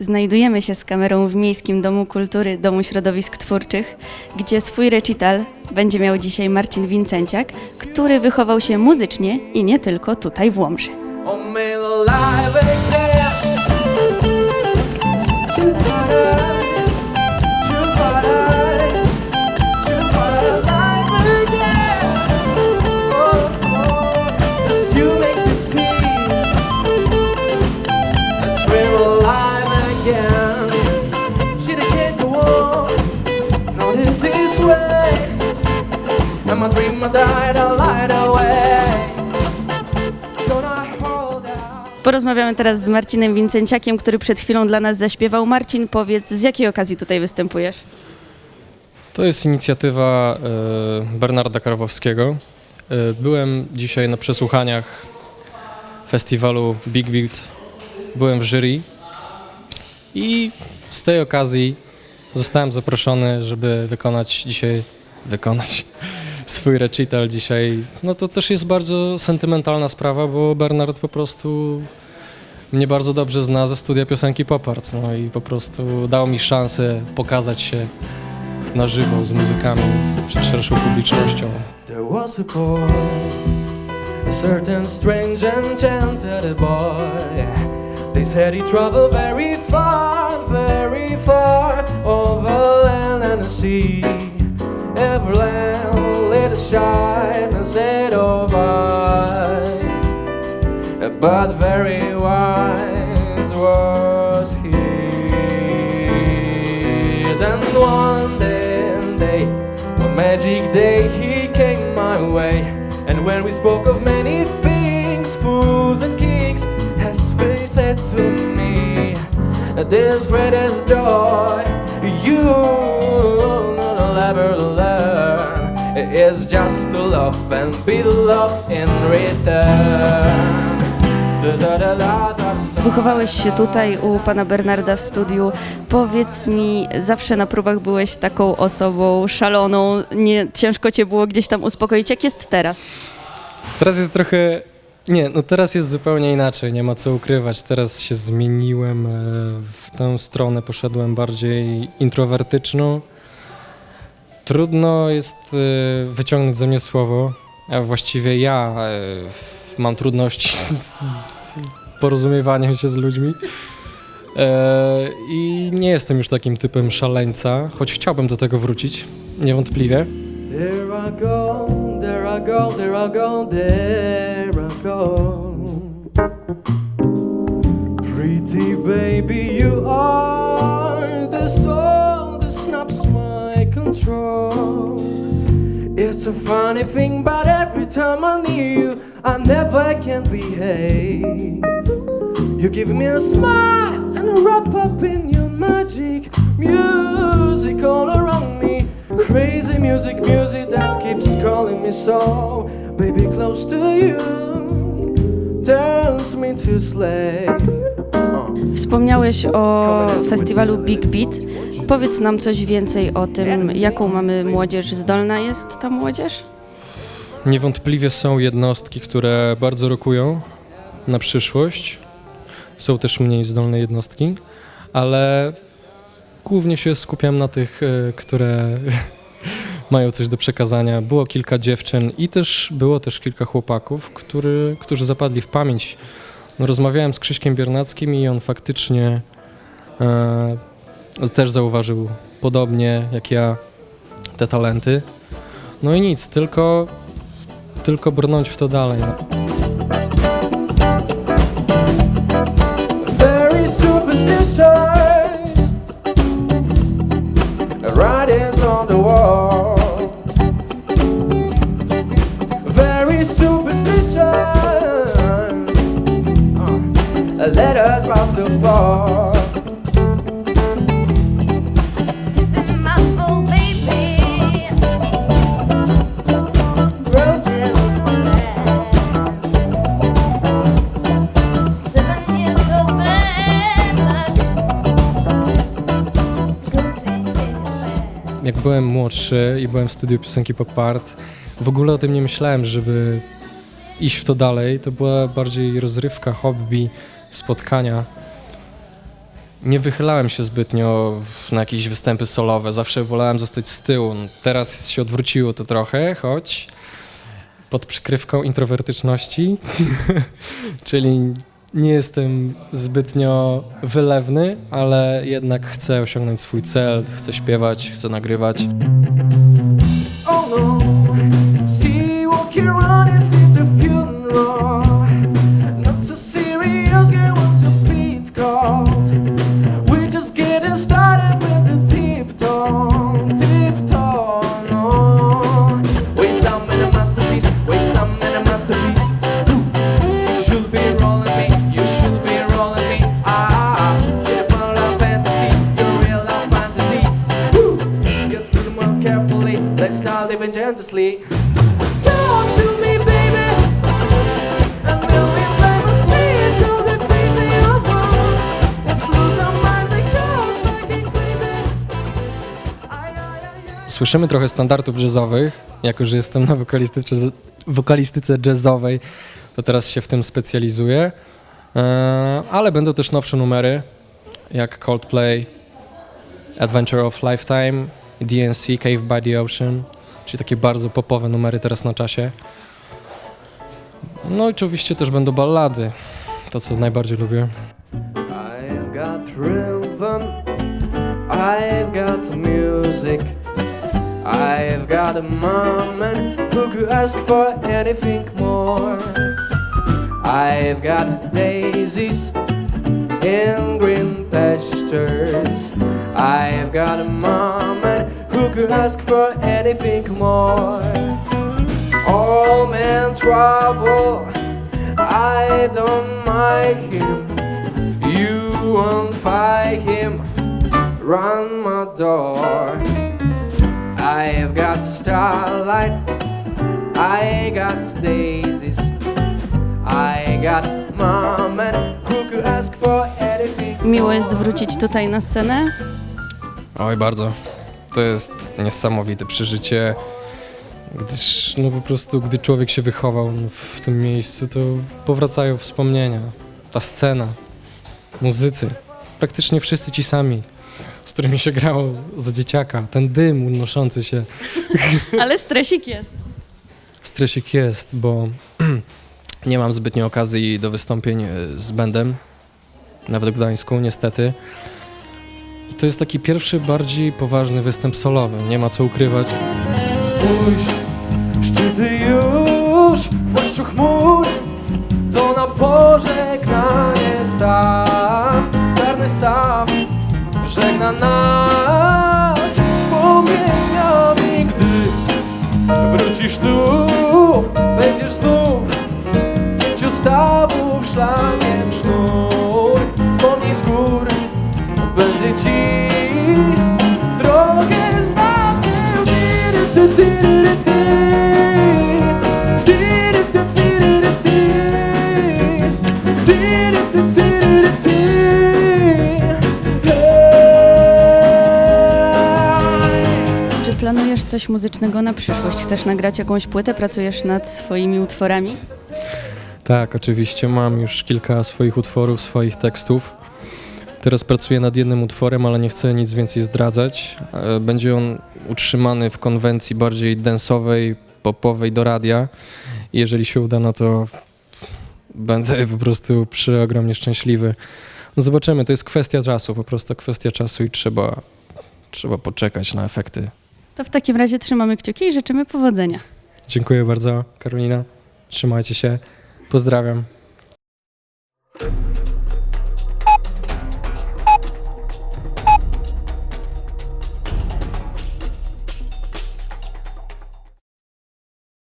Znajdujemy się z kamerą w Miejskim Domu Kultury Domu Środowisk Twórczych, gdzie swój recital będzie miał dzisiaj Marcin Wincenciak, który wychował się muzycznie i nie tylko tutaj w Łomży. My dream, I died, I lied away. Porozmawiamy teraz z Marcinem Wincenciakiem, który przed chwilą dla nas zaśpiewał. Marcin, powiedz, z jakiej okazji tutaj występujesz? To jest inicjatywa e, Bernarda Karwowskiego. E, Byłem dzisiaj na przesłuchaniach festiwalu Big Beat. Byłem w jury i z tej okazji zostałem zaproszony, żeby wykonać dzisiaj, wykonać swój recital dzisiaj. No to też jest bardzo sentymentalna sprawa, bo Bernard po prostu mnie bardzo dobrze zna ze studia piosenki Popart. No i po prostu dał mi szansę pokazać się na żywo z muzykami przed szerszą publicznością. There was a boy, a certain strange enchanted boy. They said he traveled very far, very far over land and sea. Shine and said, Oh, my. But very wise was he. Then one day, day, one magic day, he came my way. And when we spoke of many things, fools and kings, as they said to me, this greatest joy you'll ever learn is just to love and be loved in return. Wychowałeś się tutaj u pana Bernarda w studiu. Powiedz mi, zawsze na próbach byłeś taką osobą szaloną, nie, ciężko cię było gdzieś tam uspokoić. Jak jest teraz? Teraz jest trochę. Nie, no teraz jest zupełnie inaczej, nie ma co ukrywać. Teraz się zmieniłem e, w tę stronę, poszedłem bardziej introwertyczną. Trudno jest e, wyciągnąć ze mnie słowo, a właściwie ja e, mam trudności z, porozumiewaniem się z ludźmi. E, I nie jestem już takim typem szaleńca, choć chciałbym do tego wrócić, niewątpliwie. There I go, there I go, there I go, there I go. Pretty baby, you are the soul control. It's a funny thing, but every time I need you, I never can behave. You give me a smile and a wrap up in your magic music all around me. Crazy music, music that keeps calling me so. Baby, close to you turns me to slave. Wspomniałeś o festiwalu Big Beat. Powiedz nam coś więcej o tym, jaką mamy młodzież. Zdolna jest ta młodzież? Niewątpliwie są jednostki, które bardzo rokują na przyszłość. Są też mniej zdolne jednostki, ale głównie się skupiam na tych, e, które mają coś do przekazania. Było kilka dziewczyn i też było też kilka chłopaków, który, którzy zapadli w pamięć. No, rozmawiałem z Krzyśkiem Biernackim i on faktycznie e, też zauważył podobnie jak ja te talenty. No i nic, tylko tylko brnąć w to dalej. Superstitious uh, Letters about to fall byłem młodszy i byłem w studiu piosenki pop art, w ogóle o tym nie myślałem, żeby iść w to dalej. To była bardziej rozrywka, hobby, spotkania. Nie wychylałem się zbytnio na jakieś występy solowe, zawsze wolałem zostać z tyłu. Teraz się odwróciło to trochę, choć pod przykrywką introwertyczności, czyli nie jestem zbytnio wylewny, ale jednak chcę osiągnąć swój cel, chcę śpiewać, chcę nagrywać. Gently. Talk to me, baby. A million times say it, go the crazy I want. Let's lose our minds and go fucking crazy. Ay, ay, ay, ay. Słyszymy trochę standardów jazzowych, jako że jestem na wokalistyce, wokalistyce jazzowej, to teraz się w tym specjalizuję. E, Ale będą też nowsze numery, jak Coldplay, Adventure of Lifetime, DNC, Cave by the Ocean, czyli takie bardzo popowe numery teraz na czasie. No i oczywiście też będą ballady, to co najbardziej lubię. I've got rhythm, I've got music, I've got a moment who could ask for anything more. I've got daisies in green pastures. I've got a who could ask for anything more. All men trouble, I don't mind him. You won't fight him, run my door. I've got starlight, I got daisies, I got mom and who could ask for anything. Miło jest wrócić tutaj na scenę. Oj, bardzo. To jest niesamowite przeżycie, gdyż no po prostu, gdy człowiek się wychował w tym miejscu, to powracają wspomnienia. Ta scena, muzycy, praktycznie wszyscy ci sami, z którymi się grało za dzieciaka, ten dym unoszący się. Ale stresik jest. Stresik jest, bo nie mam zbytnio okazji do wystąpień e, z bandem, nawet w Gdańsku, niestety. To jest taki pierwszy, bardziej poważny występ solowy. Nie ma co ukrywać. Spójrz, szczyty już w płaszczu chmur To na pożegnanie staw Czarny staw żegna nas Wspomnieniami, gdy wrócisz tu Będziesz znów pięciu stawów szlakiem sznur Wspomnij z gór, będzie ci drogę. Hej. Czy planujesz coś muzycznego na przyszłość? Chcesz nagrać jakąś płytę? Pracujesz nad swoimi utworami? Tak, oczywiście mam już kilka swoich utworów, swoich tekstów. Teraz pracuję nad jednym utworem, ale nie chcę nic więcej zdradzać. E, Będzie on utrzymany w konwencji bardziej densowej, popowej do radia. I jeżeli się uda, no to będę po prostu przeogromnie szczęśliwy. No zobaczymy, to jest kwestia czasu, po prostu kwestia czasu i trzeba, trzeba poczekać na efekty. To w takim razie trzymamy kciuki i życzymy powodzenia. Dziękuję bardzo, Karolina. Trzymajcie się. Pozdrawiam.